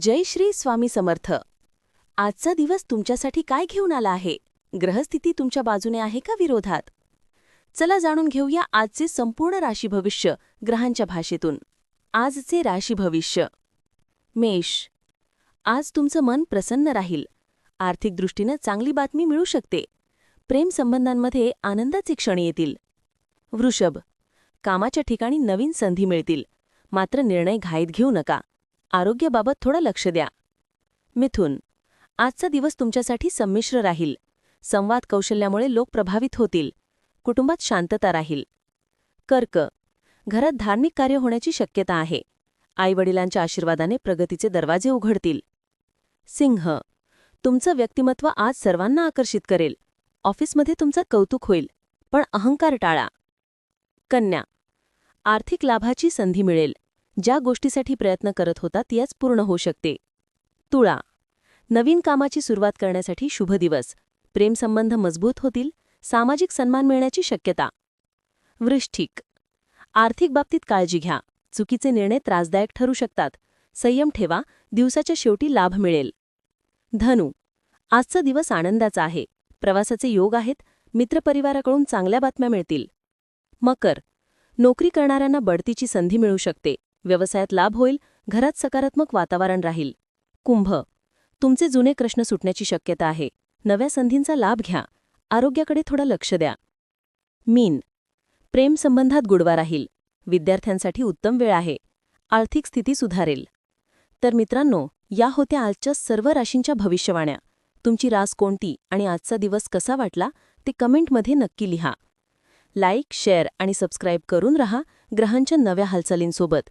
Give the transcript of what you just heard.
जय श्री स्वामी समर्थ. आजचा दिवस तुमच्यासाठी काय घेऊन आला आहे? ग्रहस्थिती तुमच्या बाजूने आहे का विरोधात? चला जाणून घेऊया आजचे संपूर्ण राशी भविष्य ग्रहांच्या भाषेतून. आजचे राशी भविष्य. मेष. आज तुमचं मन प्रसन्न राहील. आर्थिक दृष्टीनं चांगली बातमी मिळू शकते. प्रेमसंबंधांमध्ये आनंदाचे क्षण येतील. वृषभ. कामाच्या ठिकाणी नवीन संधी मिळतील. मात्र निर्णय घाईत घेऊ नका. आरोग्याबाबत थोडं लक्ष द्या. मिथुन आजचा दिवस तुमच्यासाठी संमिश्र राहील. संवाद कौशल्यामुळे लोक प्रभावित होतील. कुटुंबात शांतता राहील. कर्क घरात धार्मिक कार्य होण्याची शक्यता आहे. आईवडिलांच्या आशीर्वादाने प्रगतीचे दरवाजे उघडतील. सिंह तुमचं व्यक्तिमत्व आज सर्वांना आकर्षित करेल. ऑफिसमध्ये तुमचं कौतुक होईल पण अहंकार टाळा. कन्या आर्थिक लाभाची संधी मिळेल. ज्या गोष्टीसाठी प्रयत्न करत होता ती आज पूर्ण होऊ शकते. तुळा. नवीन कामाची सुरुवात करण्यासाठी शुभ दिवस. प्रेमसंबंध मजबूत होतील सामाजिक सन्मान मिळण्याची शक्यता. वृष्टिक आर्थिक बाबतीत काळजी घ्या. चुकीचे निर्णय त्रासदायक ठरू शकतात. संयम ठेवा दिवसाच्या शेवटी लाभ मिळेल. धनु. आजचा दिवस आनंदाचा आहे. प्रवासाचे योग आहेत मित्रपरिवाराकडून चांगल्या बातम्या मिळतील. मकर. नोकरी करणाऱ्यांना बढतीची संधी मिळू शकते. व्यवसायात लाभ होईल घरात सकारात्मक वातावरण राहील. कुंभ. तुमचे जुने प्रश्न सुटण्याची शक्यता आहे. नव्या संधींचा लाभ घ्या. आरोग्याकडे थोडं लक्ष द्या. मीन. प्रेमसंबंधात गुडवा राहील. विद्यार्थ्यांसाठी उत्तम वेळ आहे. आर्थिक स्थिती सुधारेल. तर मित्रांनो या होत्या आजच्या सर्व राशींच्या भविष्यवाण्या. तुमची रास कोणती आणि आजचा दिवस कसा वाटला ते कमेंटमध्ये नक्की लिहा. लाईक शेअर आणि सबस्क्राईब करून रहा ग्रहांच्या नव्या हालचालींसोबत.